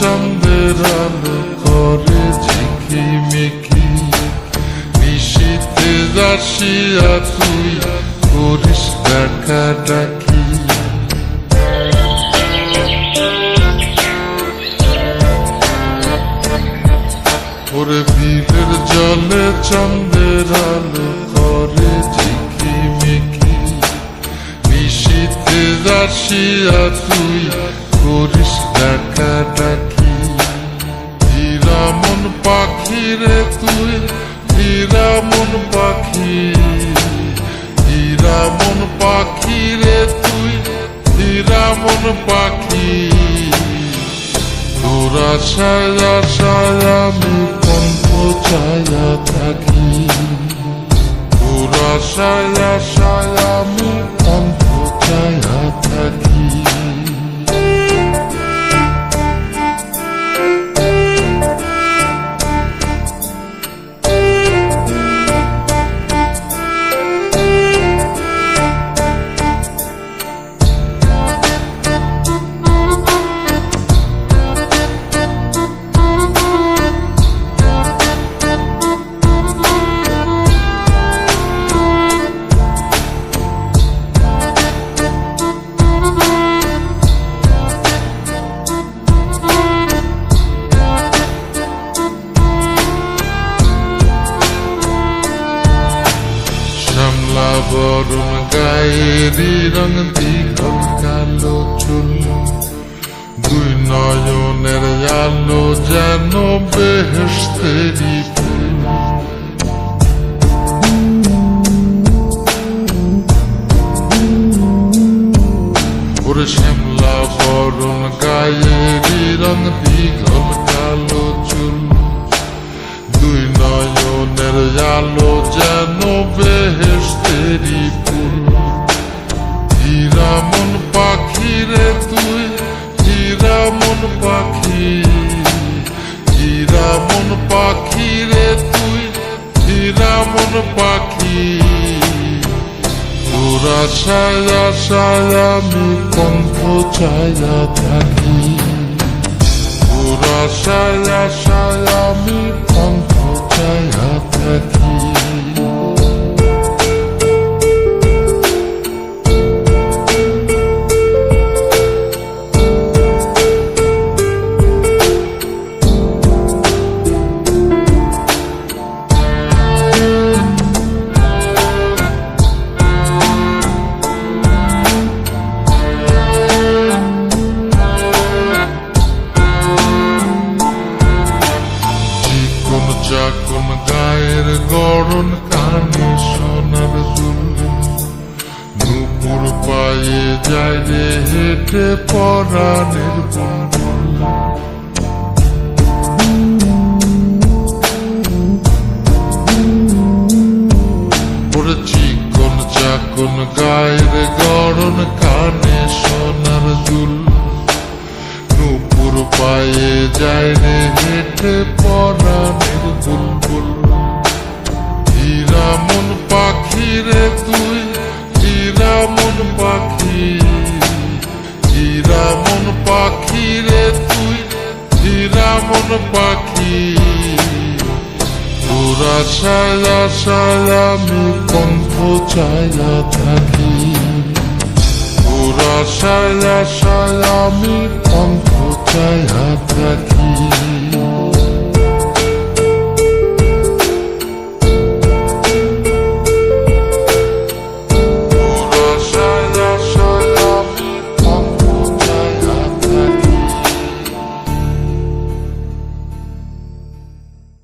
চন্দ্রের আলো করে ঝিকি মিকি। নিশীতে আসিয়া তুই করিস ডাকা ডাকি ওরে বিলের জলে চন্দ্রের আলো করে ঝিকি মিকি। নিশীতে আসিয়া তুই করিস ডাকা ডাকি হীরামন পাখি রে তুই হীরামন পাখি। হীরামন পাখি রে তুই হীরামন পাখি। তোরা সায়া সায়া আমি কণ্ঠ ছায়া থাকি। তোরা সায়া সায়া আমি কণ্ঠ বরণ গায়েরি রং দীঘল কালো চুল। দুই নয়নের আলো যেন বেহেস্তেরি ওরে শ্যামলা বরণ গায়েরি রং দীঘল কালো চুল। দুই নয়নের আলো বেহেস্তেরি ফুল হীরামন পাখি রে তুই হীরামন পাখি হীরামন পাখি রে তুই হীরামন পাখি তোরা ছায়া ছায়া আমি কণ্ঠ ছায়া থাকি পুরা সায়া সায়া আমি কণ্ঠ ছায়া থাকি গায়ের গড়ন কানে সোনার দুল। নুপুর পায়ে যায় রে হেঁটে পরাণের ওরে চিকন চাকন গায়ের গড়ন কানে সোনার দুল। নুপুর পায়ে যায় রে হেঁটে পরাণের বুলবুল। হীরামন পাখি রে তুই হীরামন পাখি। হীরামন পাখি রে তুই হীরামন পাখি। তোরা ছায়া ছায়া আমি কণ্ঠ ছায়া থাকি। পুরা সায়া সায়া আমি কণ্ঠ ছায়া থাকি।